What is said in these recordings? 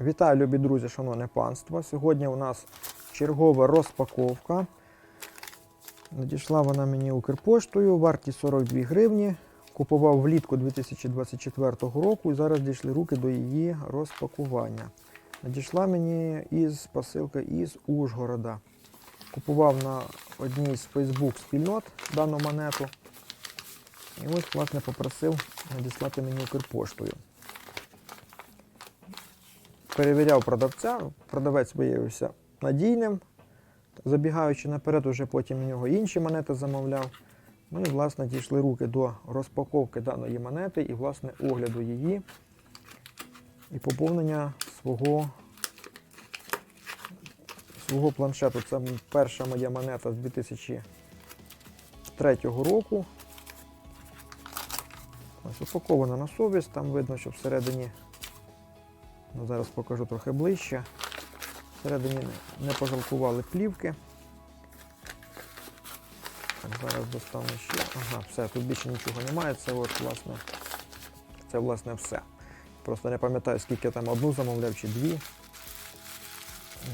Вітаю, любі друзі, шановне панство. Сьогодні у нас чергова розпаковка. Надійшла вона мені Укрпоштою, вартість 42 гривні. Купував влітку 2024 року і зараз дійшли руки до її розпакування. Надійшла мені із посилка із Ужгорода. Купував на одній з Facebook спільнот дану монету. І ось, власне, попросив надіслати мені Укрпоштою. Перевіряв продавця, продавець виявився надійним. Забігаючи наперед, уже потім у нього інші монети замовляв. Ну і, власне, дійшли руки до розпаковки даної монети і, власне, огляду її і поповнення свого, свого планшету. Це перша моя монета з 2003 року. Ось упакована на совість, там видно, що всередині, ну зараз покажу трохи ближче. Всередині не- пожалкували плівки. Так, зараз достану ще. Ага, все, тут більше нічого немає. Це от, власне, це власне все. Просто не пам'ятаю, скільки я там одну замовляв чи дві.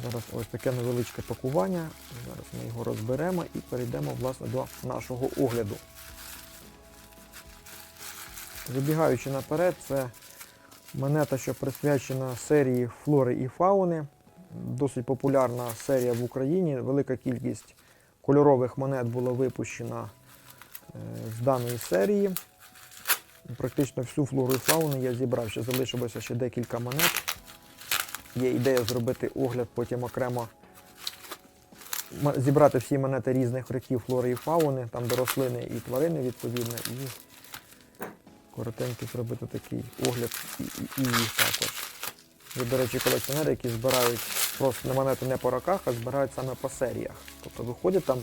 Зараз ось таке невеличке пакування. Зараз ми його розберемо і перейдемо власне до нашого огляду. Забігаючи наперед, це монета, що присвячена серії флори і фауни. Досить популярна серія в Україні. Велика кількість кольорових монет була випущена е, з даної серії. Практично всю флору і фауну я зібрав, ще залишилося ще декілька монет. Є ідея зробити огляд, потім окремо зібрати всі монети різних років флори і фауни, там де рослини і тварини відповідно, і коротенько зробити такий огляд і, їх також. Є, до речі, колекціонери, які збирають просто на монети не по роках, а збирають саме по серіях. Тобто виходять там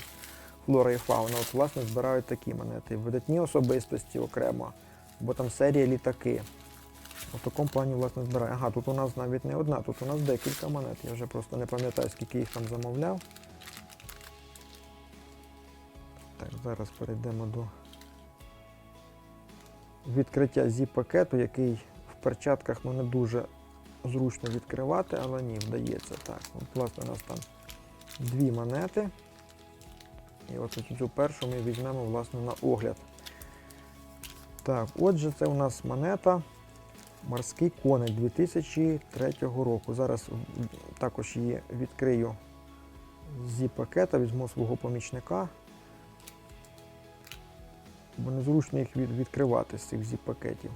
флора і фауна, от власне збирають такі монети. Видатні особистості окремо, бо там серія літаки. У такому плані власне збираю. Ага, тут у нас навіть не одна, тут у нас декілька монет. Я вже просто не пам'ятаю, скільки їх там замовляв. Так, зараз перейдемо до відкриття зіп-пакету, який в перчатках ну, не дуже зручно відкривати, але ні, вдається так. От, власне, у нас там дві монети. І от цю першу ми візьмемо власне, на огляд. Так, отже, це у нас монета Морський коник 2003 року. Зараз також її відкрию зі пакета, візьму свого помічника. Бо незручно їх від- відкривати з цих зіп-пакетів.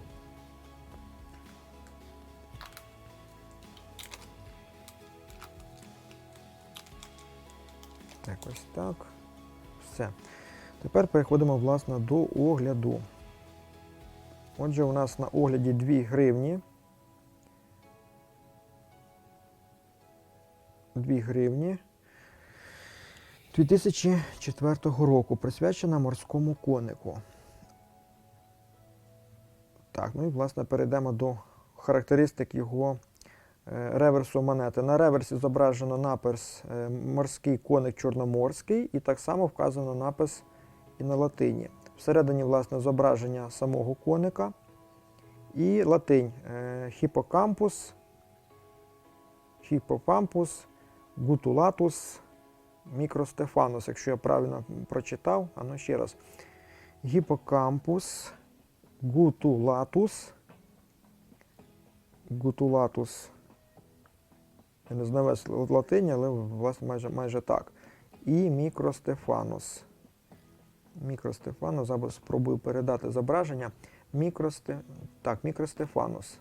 Так, ось так. Все. Тепер переходимо власне до огляду. Отже, у нас на огляді 2 гривні. 2 гривні 2004 року, присвячена морському конику. Так, ну і власне перейдемо до характеристик його е, реверсу монети. На реверсі зображено напис е, морський коник чорноморський, і так само вказано напис і на латині. Всередині, власне, зображення самого коника і латинь е, хіпокампус, хіпопампус, гутулатус, мікростефанус, якщо я правильно прочитав, а ну ще раз. Гіпокампус, гутулатус, гутулатус. Я не знаю весь латині, але власне майже, майже так. І мікростефанус. Мікростефанус, зараз спробую передати зображення. Мікросте... Так, мікростефанус.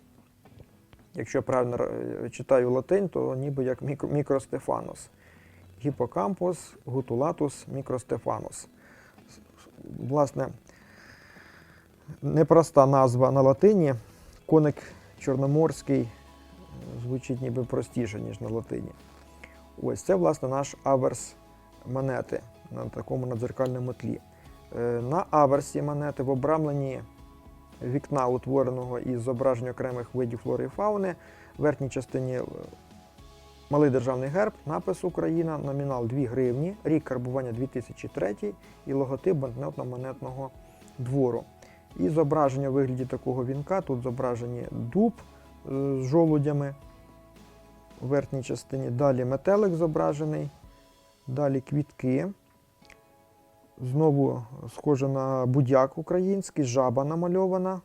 Якщо я правильно е, читаю латинь, то ніби як мікро... мікростефанус. Гіпокампус, гутулатус, мікростефанус. Власне, непроста назва на латині. Коник чорноморський звучить ніби простіше, ніж на латині. Ось це, власне, наш аверс монети на такому надзеркальному тлі. Е, На аверсі монети в обрамленні вікна, утвореного із зображень окремих видів флори і фауни, в верхній частині е, малий державний герб, напис Україна, номінал 2 гривні, рік карбування 2003 і логотип банкнотно-монетного двору. І зображення у вигляді такого вінка, тут зображені дуб е, з жолудями, в верхній частині. Далі метелик зображений, далі квітки. Знову схоже на будяк український, жаба намальована.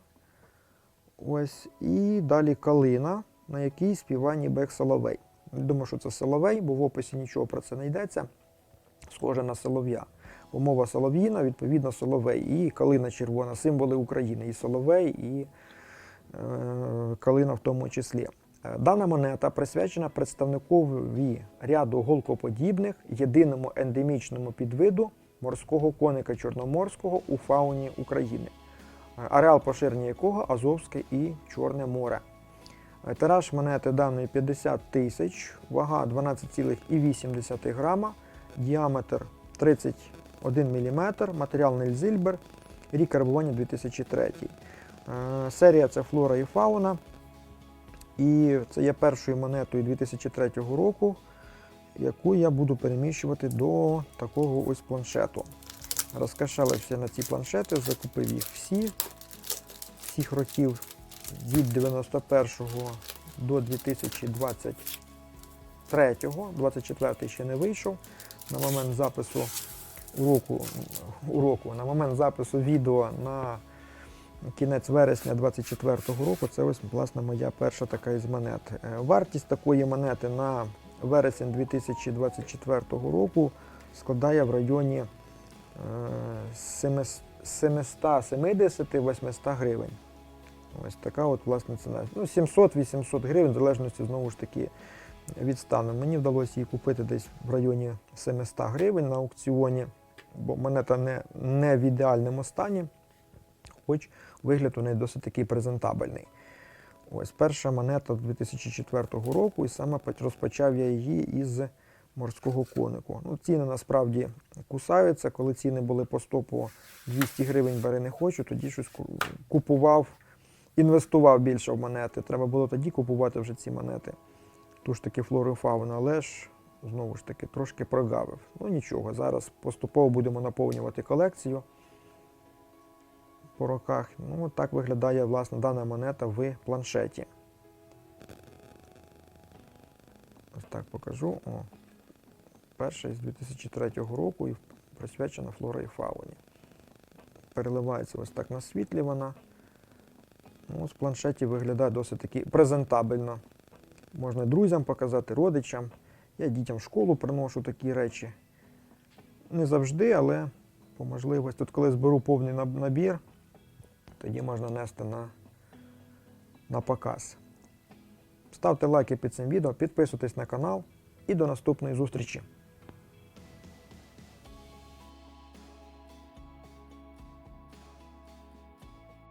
Ось. І далі калина, на якій співає ніби як соловей. Думаю, що це соловей, бо в описі нічого про це не йдеться. Схоже на солов'я. Бо мова солов'їна, відповідно, соловей. І калина червона, символи України. І соловей, і е, калина в тому числі. Е, Дана монета присвячена представникові ряду голкоподібних, єдиному ендемічному підвиду морського коника чорноморського у фауні України, Е, ареал поширення якого Азовське і Чорне море. Е, Тираж монети даної 50 тисяч, вага 12,8 грама, діаметр 31 мм, матеріал Нельзильбер, рік карбування 2003. Е, Серія це флора і фауна. І це є першою монетою 2003 року, яку я буду переміщувати до такого ось планшету. Розкошелився на ці планшети, закупив їх всі, всіх років від 91 до 2023, 24 ще не вийшов. На момент запису уроку, уроку, на момент запису відео на кінець вересня 24-го року, це ось власне моя перша така із монет. Е, Вартість такої монети на вересень 2024 року складає в районі е, 770-800 гривень. Ось така от власне ціна. Ну, 700-800 гривень, в залежності знову ж таки від стану. Мені вдалося її купити десь в районі 700 гривень на аукціоні, бо монета не, не в ідеальному стані, хоч вигляд у неї досить такий презентабельний. Ось перша монета 2004 року, і саме розпочав я її із морського конику. Ну, ціни насправді кусаються. Коли ціни були по стопу 200 гривень бери не хочу, тоді щось купував, інвестував більше в монети. Треба було тоді купувати вже ці монети. Ту ж таки флору і фауну, але ж знову ж таки трошки прогавив. Ну нічого, зараз поступово будемо наповнювати колекцію по роках. Ну, так виглядає власне дана монета в планшеті. Ось так покажу. О. Перша з 2003 року і присвячена флора і фауні. Переливається ось так на світлі вона. Ну, з планшеті виглядає досить таки презентабельно. Можна друзям показати, родичам. Я дітям в школу приношу такі речі. Не завжди, але по можливості. Тут коли зберу повний набір, тоді можна нести на, на показ. Ставте лайки під цим відео, підписуйтесь на канал і до наступної зустрічі.